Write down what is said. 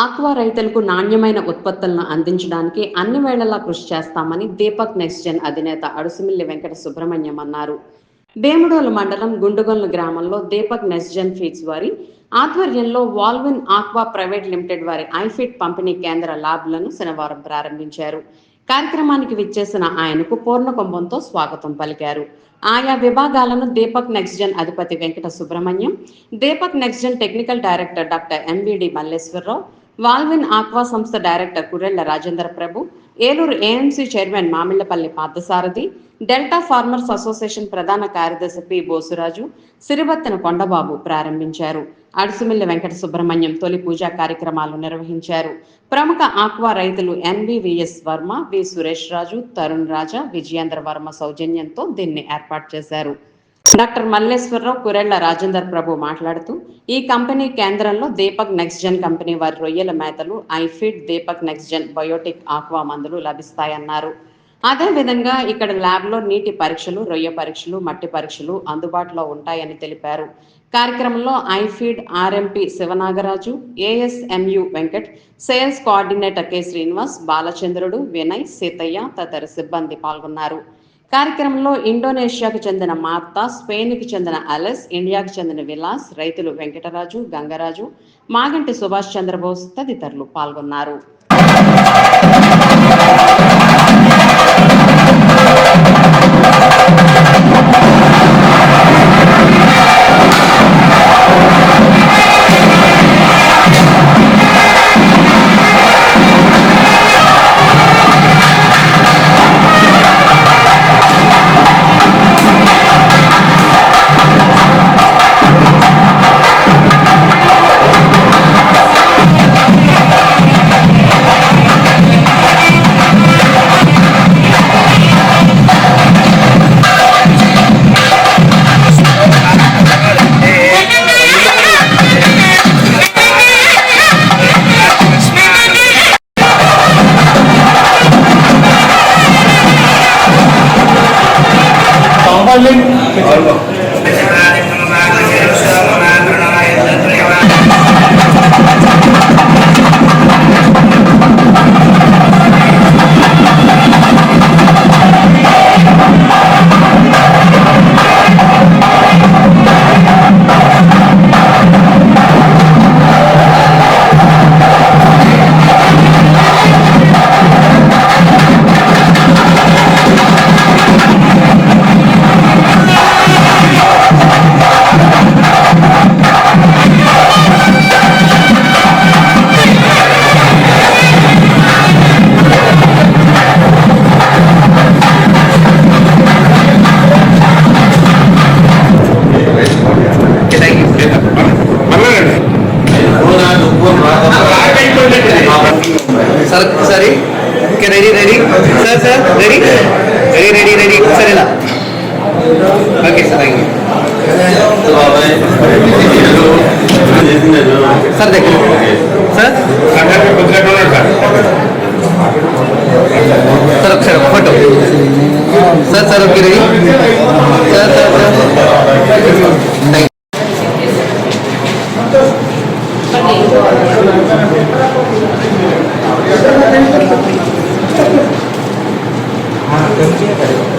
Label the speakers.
Speaker 1: Aqua రైతులకు నాణ్యమైన ఉత్పత్తులను అందించడానికి అన్ని వేళలా కృషి చేస్తామని దీపక్ నెక్స్ట్ జెన్ అధినేత అడుసుమిల్లి వెంకట సుబ్రహ్మణ్యం అన్నారు. వేముడోలు మండలం గుండుగొల్లు గ్రామంలో దీపక్ నెస్జన్ ఫీడ్స్ వారి ఆధ్వర్యంలో వాల్విన్ ఆక్వా ప్రైవేట్ లిమిటెడ్ వారి ఐఫిట్ పంపిణీ కేంద్ర ల్యాబ్లను శనివారం ప్రారంభించారు. కార్యక్రమానికి విచ్చేసిన ఆయనకు పూర్ణకుంభంతో స్వాగతం పలికారు. ఆయా విభాగాలను దీపక్ నెక్స్జన్ అధిపతి Venkata Subrahmanyam Deepak Nexgen technical director doctor MVD Malleswararao Valvin Aqua సంస్థ director Kurella Rajendra Prabhu Eluru AMC chairman Mamillapalli Parthasarathi delta farmers association ప్రధాన కార్యదర్శి పి బోసురాజు సిరివత్తెన కొండబాబు ప్రారంభించారు. అడుసుమిల్లి వెంకట సుబ్రహ్మణ్యం తొలి పూజా కార్యక్రమాలు నిర్వహించారు. ప్రముఖ ఆక్వా రైతులు ఎన్బివిఎస్ వర్మ వి సురేష్ రాజు తరుణ్ రాజా విజయేంద్ర వర్మ సౌజన్యంతో దీన్ని ఏర్పాటు చేశారు. డాక్టర్ మల్లేశ్వరరావు కురెళ్ళ రాజేందర్ ప్రభు మాట్లాడుతూ ఈ కంపెనీ కేంద్రంలో దీపక్ నెక్స్ట్ జెన్ కంపెనీ వారి రొయ్యల మేతలు ఐఫిడ్ Deepak next gen biotic aqua మందులు లభిస్తాయన్నారు. అదేవిధంగా ఇక్కడ ల్యాబ్లో నీటి పరీక్షలు రొయ్య పరీక్షలు మట్టి పరీక్షలు అందుబాటులో ఉంటాయని తెలిపారు. కార్యక్రమంలో iFeed RMP Sivanagaraju ASMU Venkat sales coordinator K Srinivas Balachandrudu Vinay Seethaiah తదితర సిబ్బంది పాల్గొన్నారు. కార్యక్రమంలో ఇండోనేషియాకు చెందిన మార్తా స్పెయిన్కి చెందిన అలెస్ ఇండియాకు చెందిన విలాస్ రైతులు వెంకటరాజు గంగరాజు మాగంటి సుభాష్ చంద్రబోస్ తదితరులు పాల్గొన్నారు.
Speaker 2: मॉर्निंग ಸರ್ ಸರಿ okay ready ready sir sir ready ready ready ready sir ಇಲ್ಲ ಓಕೆ ಸರ್ ಥ್ಯಾಂಕ್ सर देखो sir sir sir photo sir sir okay रही सर सर सर 啊，对对对